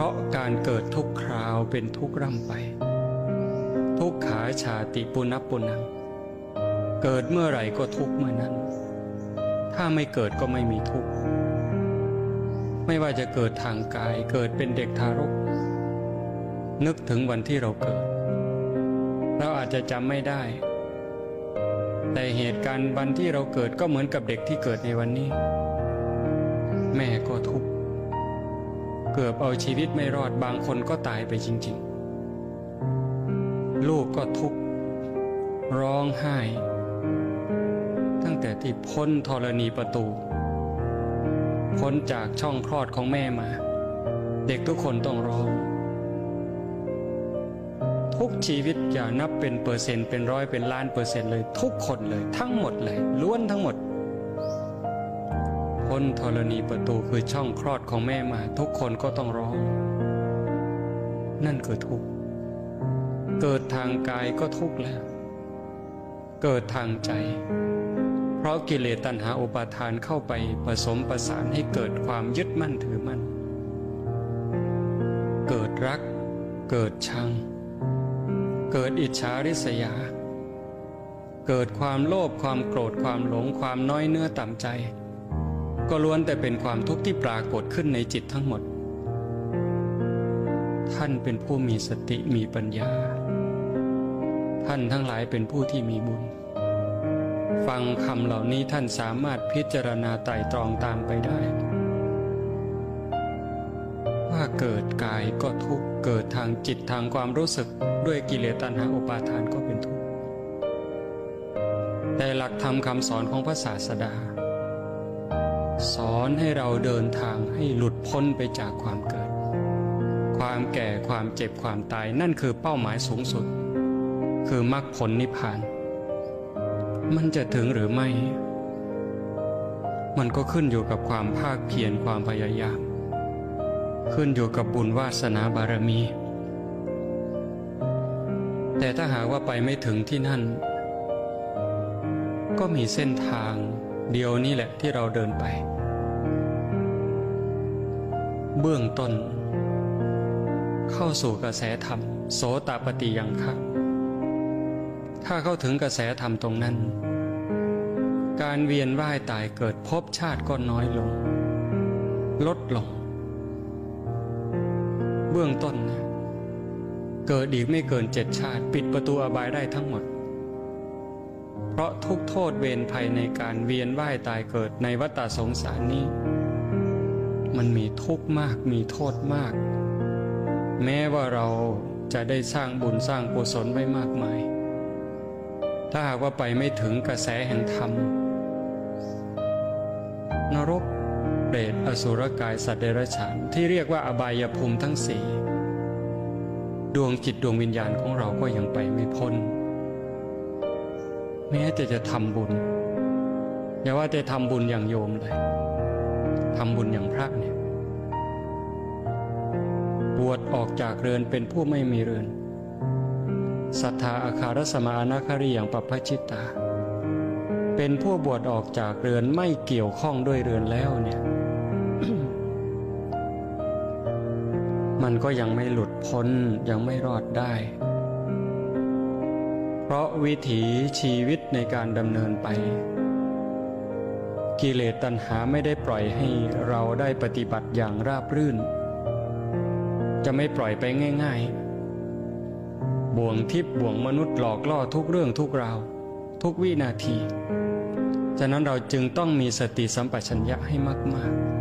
เพราะการเกิดทุกคราวเป็นทุกร่ำไป ทุกขาชาติปุณพปุนังเกิดเมื่อไหร่ก็ทุกเมื่อนั้น ถ้าไม่เกิดก็ไม่มีทุกข์ ไม่ว่าจะเกิดทางกายเกิดเป็นเด็กทารก นึกถึงวันที่เราเกิด เราอาจจะจำไม่ได้ แต่เหตุการณ์วันที่เราเกิดก็เหมือนกับเด็กที่เกิดในวันนี้ กือบเอาชีวิตไม่รอดบางคนก็ตายไปจริง ๆ ลูกก็ทุกข์ร้องไห้ ตั้งแต่ที่พ้นธรณีประตู พ้นจากช่องคลอดของแม่มา เด็กทุกคนต้องร้อง ทุกชีวิตอย่านับเป็นเปอร์เซ็นต์เป็นร้อยเป็นล้านเปอร์เซ็นต์เลย ทุกคนเลยทั้งหมดเลยล้วนทั้งหมด พ้นธรณีประตูคือช่องคลอดของแม่มา ทุกคนก็ต้องร้อง นั่นคือทุกข์เกิดทางกายก็ทุกข์แล้ว เกิดทางใจ เพราะกิเลสตัณหาอุปาทานเข้าไปผสมประสานให้เกิดความยึดมั่นถือมั่น เกิดรัก เกิดชัง เกิดอิจฉาริษยา เกิดความโลภความโกรธความหลงความน้อยเนื้อต่ำใจ ก็ล้วนแต่เป็นความทุกข์ที่ปรากฏขึ้นในจิตทั้งหมด ท่านเป็นผู้มีสติมีปัญญา ท่านทั้งหลายเป็นผู้ที่มีบุญ ฟังคำเหล่านี้ท่านสามารถพิจารณาไตรตรองตามไปได้ ว่าเกิดกายก็ทุกข์เกิดทางจิตทางความรู้สึกด้วยกิเลสตัณหาอุปาทานก็เป็นทุกข์แต่หลักธรรมคำสอนของพระศาสดา สอนให้เราเดินทางให้หลุดพ้นไปจากความเกิด ความแก่ความเจ็บความตายนั่นคือเป้าหมายสูงสุด คือมรรคผลนิพพาน มันจะถึงหรือไม่ มันก็ขึ้นอยู่กับความภาคเพียรความพยายาม ขึ้นอยู่กับบุญวาสนาบารมี แต่ถ้าหากว่าไปไม่ถึงที่นั่น ก็มีเส้นทาง เดียวนี่แหละที่เราเดินไป เบื้องต้น เข้าสู่กระแสธรรม โสตปฏิยังคะถ้าเข้าถึงกระแสธรรมตรงนั้น การเวียนว่ายตายเกิดภพชาติก็น้อยลง ลดลง เบื้องต้น เกิดอีกไม่เกินเจ็ดชาติ ปิดประตูอบายได้ทั้งหมด ราะทุกโทษเวรภัยในการเวียนว่ายตายเกิดในวัฏสงสารนี้ มันมีทุกข์มากมีโทษมาก แม้ว่าเราจะได้สร้างบุญสร้างกุศลไว้มากมาย ถ้าหากว่าไปไม่ถึงกระแสแห่งธรรม นรกเปรตอสุรกายสัตว์เดรัจฉานที่เรียกว่าอบายภูมิทั้งสี่ดวงจิตดวงวิญญาณของเราก็ยังไปไม่พ้น แม้แต่จะทำบุญ อย่าว่าแต่ทำบุญอย่างโยมเลยทำบุญอย่างพระเนี่ยบวชออกจากเรือนเป็นผู้ไม่มีเรือนศรัทธาอาคารสมานาคารีอย่างปัพชิตาเป็นผู้บวชออกจากเรือนไม่เกี่ยวข้องด้วยเรือนแล้วเนี่ย มันก็ยังไม่หลุดพ้นยังไม่รอดได้ เพราะวิถีชีวิตในการดำเนินไป กิเลสตัณหาไม่ได้ปล่อยให้เราได้ปฏิบัติอย่างราบรื่น จะไม่ปล่อยไปง่าย ๆ บ่วงทิพย์บ่วงมนุษย์หลอกล่อทุกเรื่องทุกราว ทุกวินาที ฉะนั้นเราจึงต้องมีสติสัมปชัญญะให้มาก ๆ